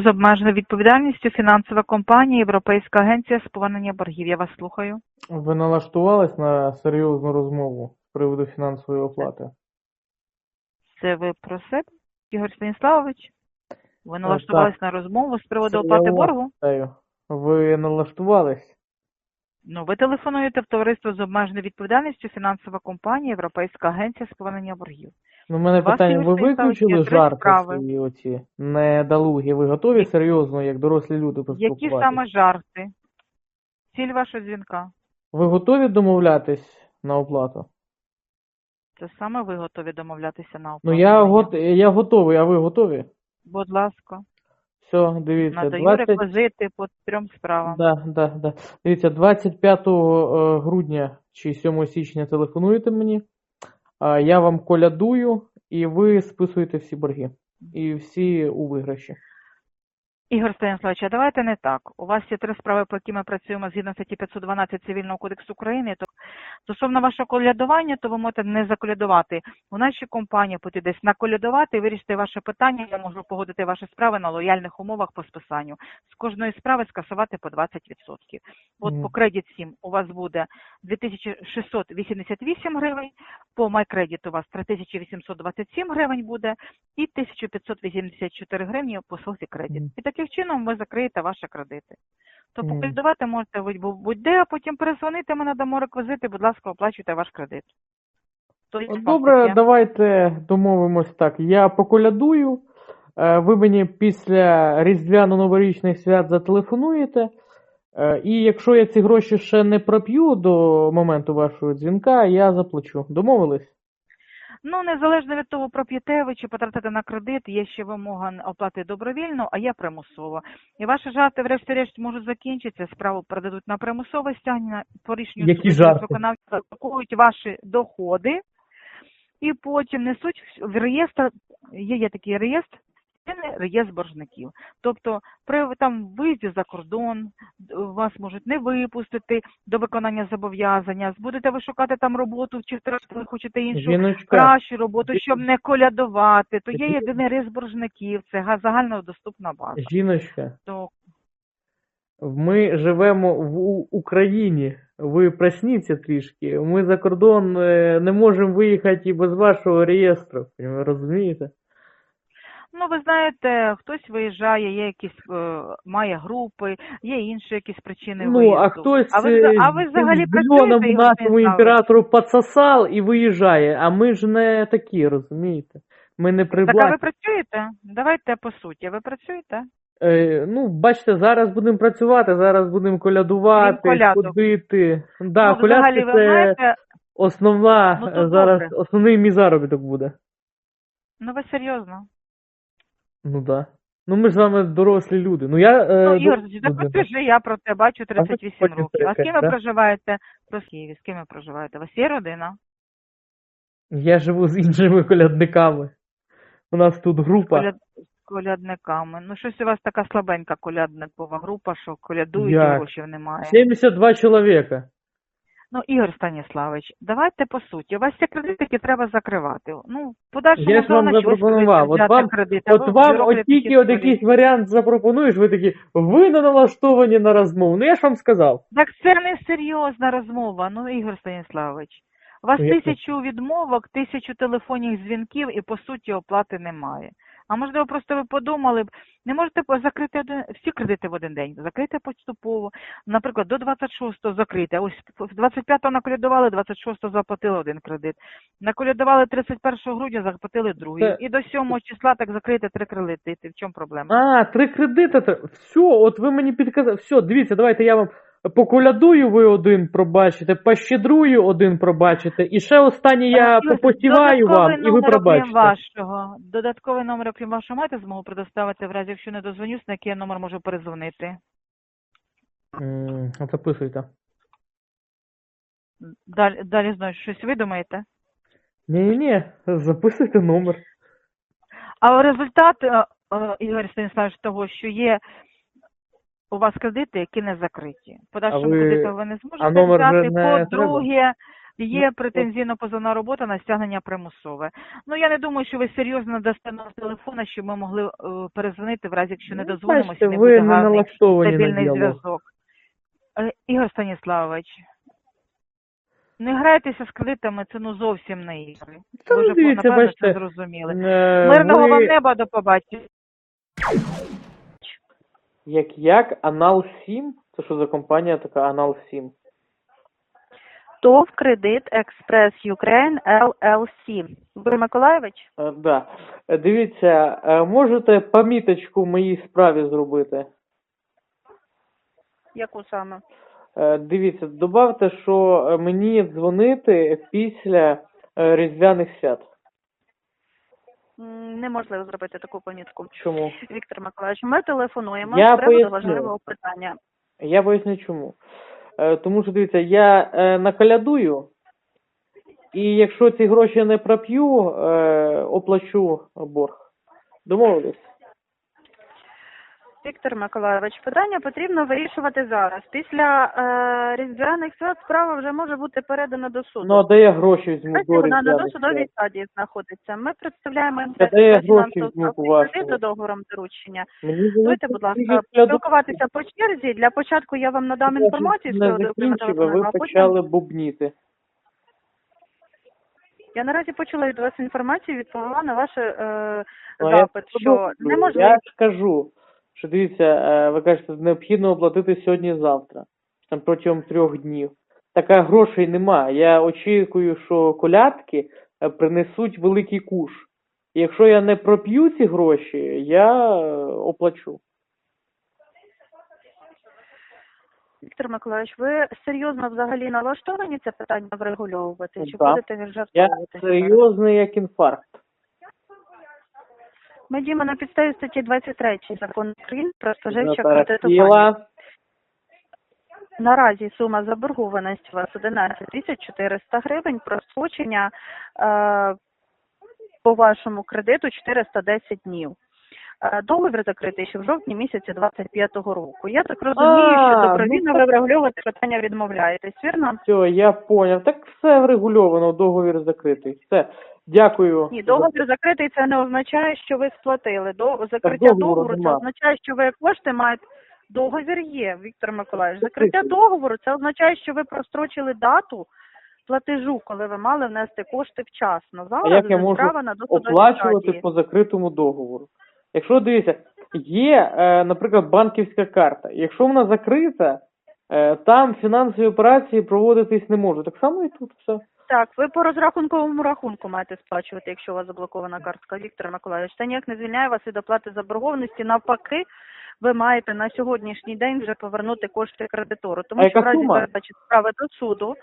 з обмеженою відповідальністю фінансова компанія, Європейська агенція з повернення боргів. Я вас слухаю. Ви налаштувались на серйозну розмову з приводу фінансової оплати? Це ви про себе, Ігор Станіславович? Ви налаштувались на розмову з приводу Це оплати вас боргу? питаю. Ви налаштувались? Ну, ви телефонуєте в товариство з обмеженою відповідальністю фінансова компанія, Європейська агенція з повернення боргів. Ну, у мене вас, питання, ви виключили жарти свої оці недолугі? Ви готові серйозно, як дорослі люди, Які саме жарти? Ціль вашого дзвінка? Ви готові домовлятись на оплату? Це саме ви готові домовлятися на оплату? Ну, я, гот... я готовий, а ви готові? Будь ласка, Все, дивіться, надаю 20... реквізити по трьом справам. Да, да, да. Дивіться, 25 е, грудня чи 7 січня телефонуєте мені, я вам колядую, і ви списуєте всі борги. І всі у виграші. Ігор Станіславович, а давайте не так. У вас є три справи, по які ми працюємо згідно статті 512 Цивільного кодексу України. То стосовно вашого колядування, то ви можете не заколядувати. У нашій компанії потрібно десь наколядувати вирішити ваше питання. Я можу погодити ваші справи на лояльних умовах по списанню. З кожної справи скасувати по 20%. От Мгм. по Credit 7 у вас буде 2688 гривень, по MyCredit у вас 3827 гривень буде і 1584 гривні по Софі Кредит. Мгм. Таким чином ви закриєте ваші кредити. То Мгм. покредитувати можете ви будь-де, а потім перезвонити, ми надамо реквізити, будь ласка, оплачуйте ваш кредит. То От Добре, давайте домовимось так. Я поколядую, е, ви мені після Різдвяно-новорічних свят зателефонуєте. е, І якщо я ці гроші ще не проп'ю до моменту вашого дзвінка, я заплачу. Домовились? Ну, незалежно від того, проп'єте ви чи потратите на кредит, є ще вимога оплати добровільно, а є примусово. І ваші жарти, врешті-решт, можуть закінчитися, справу передадуть на примусове стягнення, по рішенню Які суду жарти? виконавці заблокують ваші доходи і потім несуть в- реєстр, є, є такий реєстр, реєстр боржників. Тобто при там виїзді за кордон вас можуть не випустити до виконання зобов'язання, будете ви шукати там роботу, чи втратили хочете іншу Жіночка, кращу роботу, щоб не колядувати, то є єдиний рис боржників, це загальнодоступна база. жіночка, То ми живемо в Україні. Ви просніться трішки. Ми за кордон е, не можемо виїхати і без вашого реєстру. Ви розумієте? Ну ви знаєте, хтось виїжджає, є якісь е, має групи, є інші якісь причини Ну, виїзду. а хтось а ви, е, а ви взагалі працюєте нашому імператору подсосал і виїжджає, а ми ж не такі, розумієте? Ми не Так, а ви працюєте? Давайте по суті. Ви працюєте? Е, ну, бачите, зараз будемо працювати, зараз будемо колядувати, ходити. Да, ну, взагалі, колядки ви це знаєте, основна, Ну, зараз добре. основний мій заробіток буде. ну ви серйозно. Ну да. Ну ми ж з вами дорослі люди. Ну я. Е, Ну, Ігор, людина. так розкажи, я про те бачу 38 хочете років. А з ким ви да? проживаєте? Про Києві, з ким ви проживаєте? У вас є родина? Я живу з іншими колядниками. У нас тут група. Коляд... колядниками. Ну, щось у вас така слабенька колядникова група, що колядують, і Як? грошей немає. 72 чоловіка. Ну, Ігор Станіславович, давайте по суті. У вас є кредити, які треба закривати. Ну, подальшому Я ж вам запропонував. От вам, кредит, а от вам от тільки от якийсь варіант запропонуєш, ви такі, ви не налаштовані на розмову. Ну я ж вам сказав. Так це не серйозна розмова, ну, Ігор Станіславович. У вас Ну, тисячу відмовок, тисячу телефонних дзвінків і по суті оплати немає. А можливо, просто ви подумали б, не можете закрити один, всі кредити в один день, закрити поступово. Наприклад, до 26-го закрити. Ось 25-го наколядували, 26-го заплатили один кредит. Наколядували 31 грудня, заплатили другий. Це- І до 7 числа так закрити три кредити. В чому проблема? А, три кредити. Все, от ви мені підказали. Все, дивіться, давайте я вам поколядую, ви один пробачите, пощедрую один пробачите, і ще останнє я попосіваю вам, і ви пробачите. вашого. Додатковий номер, окрім вашого, маєте змогу предоставити в разі, якщо не дозвонюсь, на який я номер можу перезвонити. М, Записуйте. Далі, далі знову щось ви думаєте? Ні-ні-ні, записуйте номер. А результат, е, е, Ігор Станіславович, того, що є у вас кредити, які не закриті. Подальшому ви- кредиту ви не зможете взяти. не По-друге, Є претензійно позовна робота на стягнення примусове. Ну я не думаю, що ви серйозно дасте нам телефона, щоб ми могли е, перезвонити в разі, якщо не Ну, дозвонимося, бачите, не буде гарний стабільний зв'язок. Е, Ігор Станіславович, не грайтеся з кредитами, це ну зовсім не ігри. Ви ну, вже напевно бачите, це зрозуміли. Е, Мирного ви- вам неба до побачення. Як як? Анал 7? Це що за компанія така Анал 7? ТОВ Кредит Експрес Юкрейн LLC. Ігор Миколаєвич? Е, да. Е, Дивіться, е, можете поміточку в моїй справі зробити? Яку саме? Е, Дивіться, добавте, що е, мені дзвонити після е, Різдвяних свят. Неможливо зробити таку помітку. Чому? Віктор Миколаївич, ми телефонуємо Я з приводу поясню. важливого питання. Я поясню чому. Е, Тому що дивіться, я е, накалядую, і якщо ці гроші не проп'ю, е, оплачу борг. Домовились? Віктор Миколаївич, питання потрібно вирішувати зараз. Після е, різдвяних свят справа вже може бути передана до суду. Ну, а де я гроші візьму до вона на досудовій стадії знаходиться. Ми представляємо вашого? кредиту договором доручення. Давайте, будь ласка, спілкуватися по черзі. Для початку я вам надам інформацію не а телефону, ви почали бубніти. Я наразі почула від вас інформацію, відповіла на ваш е, Ну, запит, що продовжую. неможливо. Я ж кажу, що дивіться, е, ви кажете, необхідно оплатити сьогодні-завтра, там протягом трьох днів. Така грошей нема. Я очікую, що колядки е, принесуть великий куш. І якщо я не проп'ю ці гроші, я е, оплачу. Віктор Миколаївич, ви серйозно взагалі налаштовані це питання врегульовувати? Чи Так. будете Я віджартовувати? серйозний як інфаркт. Ми діємо на підставі статті 23 закону України про споживче кредитування. Наразі сума заборгованості у вас 11 тисяч 400 гривень, прострочення е, по вашому кредиту 410 днів. Е, Договір закритий ще в жовтні місяці 25-го року. Я так розумію, А, що ну добровільно ви врегульовувати питання відмовляєтесь, вірно? Все, я поняв. Так все врегульовано, договір закритий. Все. Дякую. Ні, договір закритий це не означає, що ви сплатили. До закриття договору договору це нема. означає, що ви кошти маєте. Договір є, Віктор Миколаївич. Закриття договору це означає, що ви прострочили дату платежу, коли ви мали внести кошти вчасно. А Зараз як я можу на оплачувати стадії. по закритому договору. Якщо дивіться, є, е, наприклад, банківська карта. Якщо вона закрита, е, там фінансові операції проводитись не можуть. Так само і тут все. Так, ви по розрахунковому рахунку маєте сплачувати, якщо у вас заблокована картка, Віктор Миколаївич. Це ніяк не звільняє вас від оплати заборгованості. Навпаки, ви маєте на сьогоднішній день вже повернути кошти кредитору. Тому А що в разі передачі справи до суду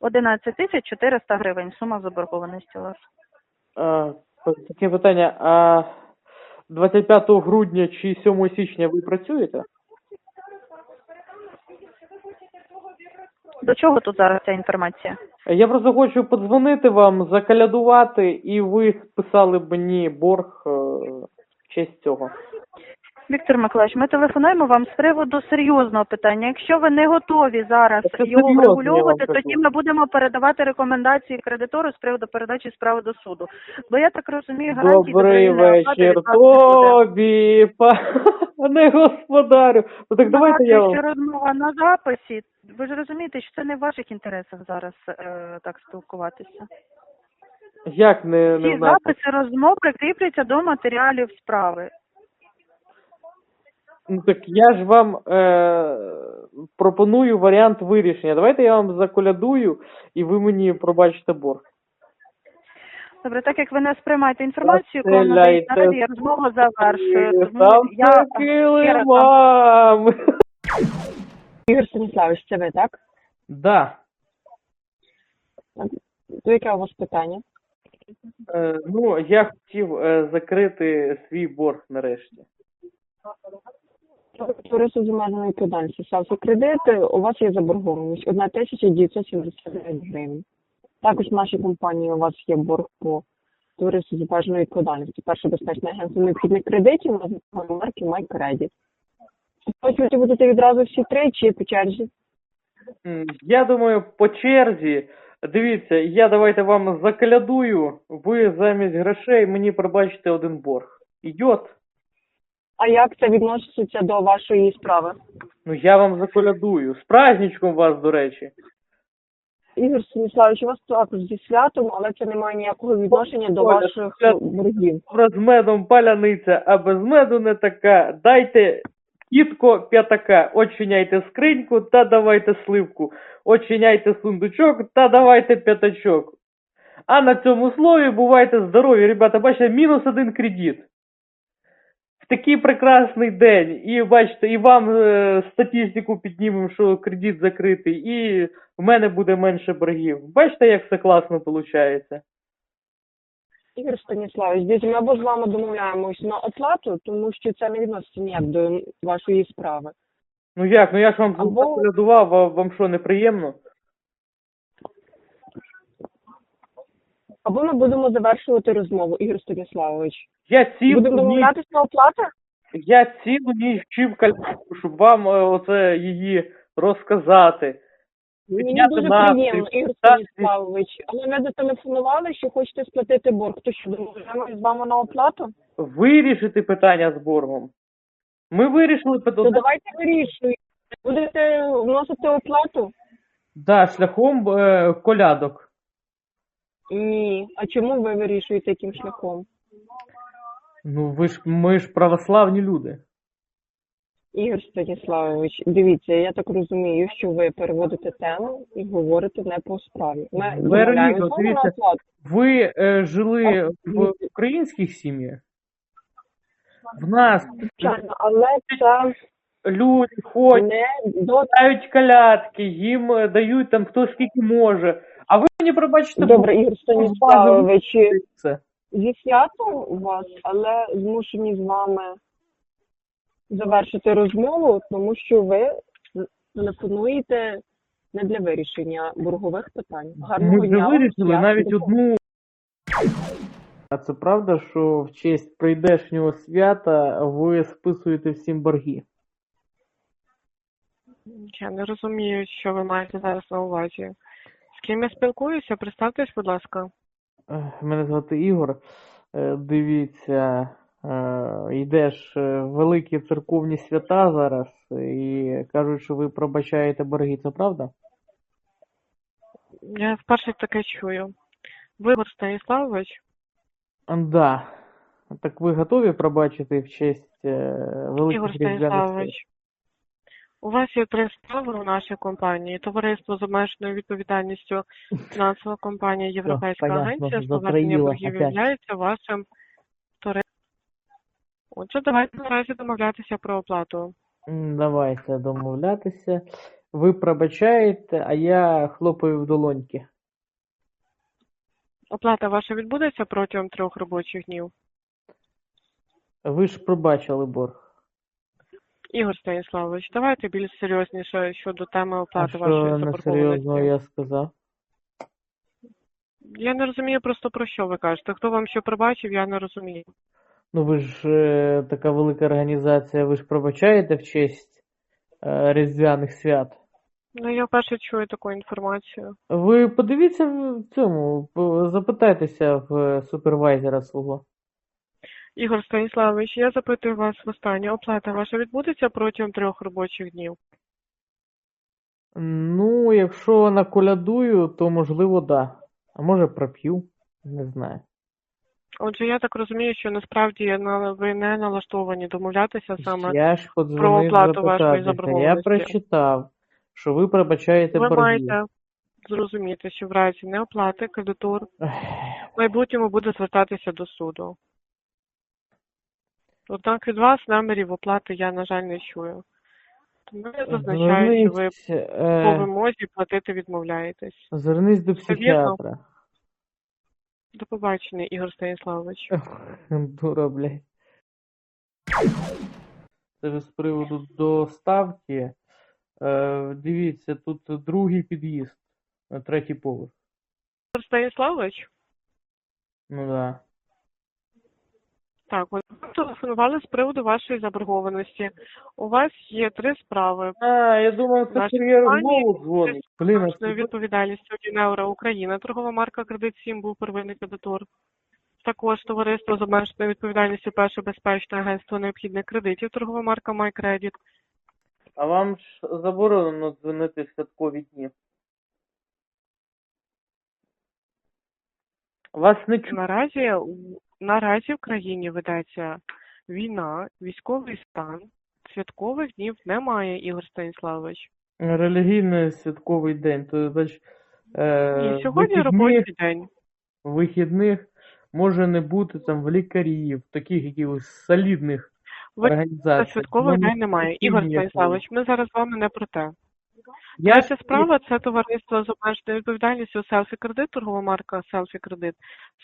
11 тисяч 400 гривень сума заборгованості у вас. Таке питання, а 25 грудня чи 7 січня ви працюєте? До чого тут зараз ця інформація? Я просто хочу подзвонити вам, закалядувати, і ви списали мені борг е, в честь цього. Віктор Миколаївич, ми телефонуємо вам з приводу серйозного питання. Якщо ви не готові зараз це його серйозно, я вам врегульовувати, тоді ми будемо передавати рекомендації кредитору з приводу передачі справи до суду. Бо я так розумію, гарантії Добрий добровільної оплати вечір від вас не буде. тобі, пане господарю. Ну так давайте я вам. розмова на записі. Ви ж розумієте, що це не в ваших інтересах зараз е, так спілкуватися. Як не, не Ці записи розмов прикріпляться до матеріалів справи. Ну так я ж вам е, пропоную варіант вирішення. Давайте я вам заколядую, і ви мені пробачите борг. Добре, так як ви не сприймаєте інформацію, вам надають наразі, я розмову завершую. Тому я вам. Ігор Станіславович, це ви, так? Да. То яке у вас питання? Е, ну, я хотів е, закрити свій борг нарешті. Товариство з обмеженою відповідальністю. Стався кредит, у вас є заборгованість 1 тисяча 979 гривень. Також в нашій компанії у вас є борг по товариству з обмеженою відповідальністю. Перше безпечне агентство необхідних кредитів на марки MyCredit. Сплачувати будете відразу всі три чи по черзі? Я думаю, по черзі. Дивіться, я давайте вам заколядую, ви замість грошей мені пробачите один борг. Ідет? А як це відноситься до вашої справи? Ну я вам заколядую. З праздничком вас, до речі. Ігор Станіславович, у вас також зі святом, але це не має ніякого відношення до Оля, ваших свят- боргів. З медом паляниця, а без меду не така. Дайте кітко п'ятака, очиняйте скриньку та давайте сливку. Очиняйте сундучок та давайте п'ятачок. А на цьому слові бувайте здорові, ребята. Бачите, мінус один кредит. В такий прекрасний день. І бачите, і вам е, статистику піднімемо, що кредит закритий, і в мене буде менше боргів. Бачите, як все класно виходить? Ігор Станіславович, дивіться, ми або з вами домовляємось на оплату, тому що це не відноситься ніяк до вашої справи. Ну як? Ну я ж вам Або- заколядував, а вам що, неприємно? Або ми будемо завершувати розмову, Ігор Станіславович. Я цілу Будемо ніч, домовлятися на оплату? я цілу ніч вчив кальку, щоб вам е, оце її розказати. Мені Підняти дуже настрій, приємно, Ігор встати. Станіславович. Але ви зателефонували, що хочете сплатити борг. То що домовляємось з вами на оплату? Вирішити питання з боргом. Ми вирішили То питання. давайте вирішуйте. Будете вносити оплату? Да, шляхом е, колядок. Ні. А чому ви вирішуєте яким шляхом? Ну ви ж ми ж православні люди. Ігор Станіславович, дивіться, я так розумію, що ви переводите тему і говорите не по справі. Ми дивіться. Ви е, жили в українських сім'ях? В нас Звичайно, але це люди ходять. не до Дають колядки, їм е, дають там хто скільки може. А ви мені пробачите, добре, Ігор Станіславович. це. Зі святом вас, але змушені з вами завершити розмову, тому що ви телефонуєте не для вирішення боргових питань. Гарного Ми вже дня вирішили свят, навіть одну. А це правда, що в честь прийдешнього свята ви списуєте всім борги? Я не розумію, що ви маєте зараз на увазі. З ким я спілкуюся? Представтесь, будь ласка. Мене звати Ігор. Е, Дивіться, е, йдеш е, великі церковні свята зараз, і кажуть, що ви пробачаєте борги, це правда? Я вперше таке чую. Ви Ігор Станіславович? Да. Так ви готові пробачити в честь великих Ігор? Станіславович. У вас є три справи у нашій компанії. Товариство з обмеженою відповідальністю, фінансова компанія Європейська агенція з повернення боргів являється вашим товариством. Отже, давайте наразі домовлятися про оплату. Давайте домовлятися. Ви пробачаєте, а я хлопаю в долоньки. Оплата ваша відбудеться протягом трьох робочих днів. Ви ж пробачили борг. Ігор Станіславович, давайте більш серйозніше щодо теми А оплати що вашої серйозно заборгованості. я сказав? Я не розумію просто про що ви кажете. Хто вам що пробачив, я не розумію. Ну ви ж е, така велика організація, ви ж пробачаєте в честь е, Різдвяних свят. Ну я вперше чую таку інформацію. Ви подивіться в цьому, запитайтеся в е, супервайзера свого. Ігор Станіславович, я запитую вас востаннє. Оплата ваша відбудеться протягом трьох робочих днів. Ну, якщо наколядую, то можливо, да. А може проп'ю, не знаю. Отже, я так розумію, що насправді ви не налаштовані домовлятися саме. Я ж подзвонив оплату вашої запитатися. Я прочитав, що ви пробачаєте Ви борги. маєте зрозуміти, що в разі неоплати кредитор в майбутньому буде звертатися до суду. Однак від вас намірів оплати я, на жаль, не чую. Тому я зазначаю, що ви Звернись, по е, вимозі платити відмовляєтесь. звернись до вірно? психіатра. До побачення, Ігор Станіславович. Дура, блядь. Це ж з приводу доставки. Е, дивіться, тут другий під'їзд на третій поверх. Ігор Станіславович, Ну да. Так, ви телефонували з приводу вашої заборгованості. У вас є три справи. А, я думав, це компанія Розмову дзвонить. Блін, 1 євро Україна. Торгова марка Кредит 7 був первинний кредитор. Також товариство з обмеженою відповідальністю перше безпечне агентство необхідних кредитів. Торгова марка MyCredit. а вам ж заборонено дзвонити в святкові дні. Вас не чу... Наразі наразі в країні ведеться війна, військовий стан. Святкових днів немає, Ігор Станіславович. релігійний святковий день. То, значить, е, І сьогодні вихідних- робочий день. вихідних може не бути там в лікарів, таких якихось солідних Ви- організацій. святкових Ну, день немає. Ігор ні, Станіславович, ми зараз з вами не про те. Я Перша справа це товариство з обмеженою відповідальністю Селфі Кредит, торгова марка Селфі Кредит.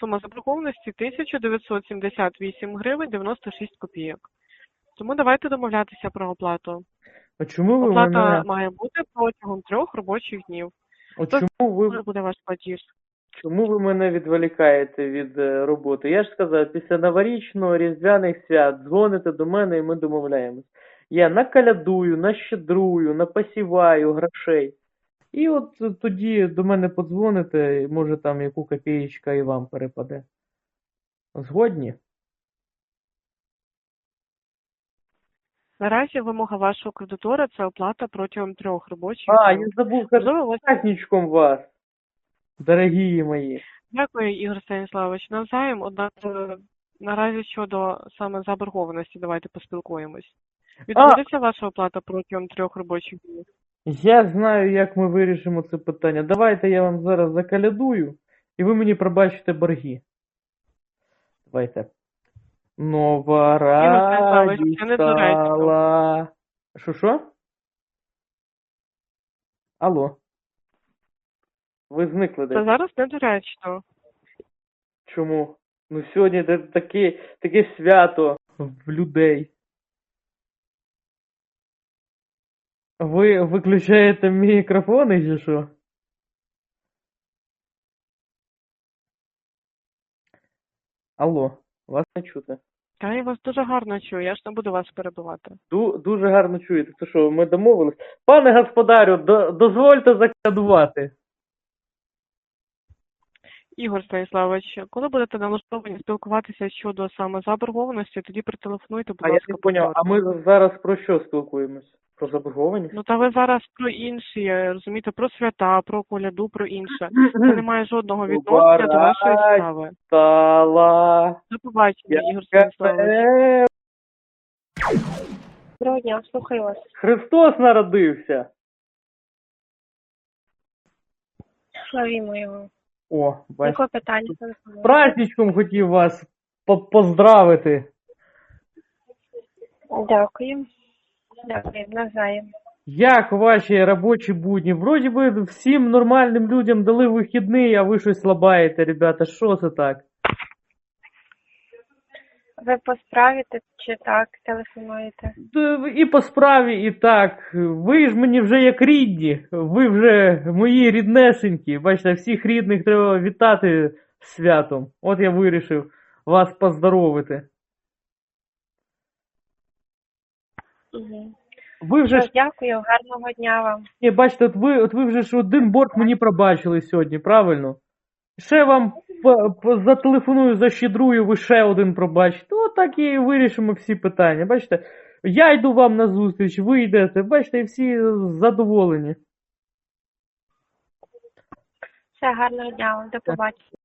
Сума заборгованості 1978 гривень 96 копійок. Тому давайте домовлятися про оплату. А чому ви Оплата мене? має бути протягом трьох робочих днів. От то- чому ви буде ваш платіж? чому ви мене відволікаєте від е, роботи? Я ж сказав, після новорічного різдвяних свят дзвоните до мене і ми домовляємось. Я накалядую, нащедрую, напасіваю грошей. І от тоді до мене подзвоните, може там яку копієчка і вам перепаде. Згодні? Наразі вимога вашого кредитора це оплата протягом трьох робочих А, я забув у вас дорогі мої. Дякую, Ігор Станіславович. Навзаєм, однак е, наразі щодо саме заборгованості, давайте поспілкуємось. Відбудеться ваша оплата протягом трьох робочих днів? Я знаю, як ми вирішимо це питання. Давайте я вам зараз закалядую, і ви мені пробачите борги. Давайте. Нова недоречно. стала. Що, що? Алло. Ви зникли десь. зараз недоречно. Чому? Ну сьогодні таке, таке свято в людей. Ви виключаєте мікрофони чи що? Алло, вас не чути. Та я вас дуже гарно чую, я ж не буду вас перебивати. Ду, дуже гарно чуєте. Це що, ми домовились? Пане господарю, до, дозвольте закладувати. Ігор Станіславович, коли будете налаштовані спілкуватися щодо саме заборгованості, тоді прителефонуйте, будь А я ласка, не поняв, а ми зараз про що спілкуємось? Про заборгованість? Ну та ви зараз про інші, розумієте, про свята, про коляду, про інше. Це не має жодного відношення до вашої справи. Стала. До побачення, Ігор Станіславович. Доброго дня, слухаю вас. Христос народився. Славімо його. О, бачите. Яке питання? З праздничком хотів вас по- поздравити. Дякую. Навзаєм. Як ваші робочі будні? Вроді би всім нормальним людям дали вихідний, а ви щось лабаєте, ребята. Що це так? Ви по справі чи так телефонуєте? І по справі, і так. Ви ж мені вже як рідні. Ви вже мої ріднесенькі. Бачите, всіх рідних треба вітати святом. От я вирішив вас поздоровити. Угу. Ви вже ж Дякую, гарного дня вам. Ні, бачите, от ви, от ви вже ж один борг мені пробачили сьогодні, правильно? Ще вам зателефоную, защедрую, ви ще один пробачите. От так і вирішимо всі питання. Бачите, я йду вам на зустріч, ви йдете, бачите, і всі задоволені. Все, гарного дня вам, до побачення.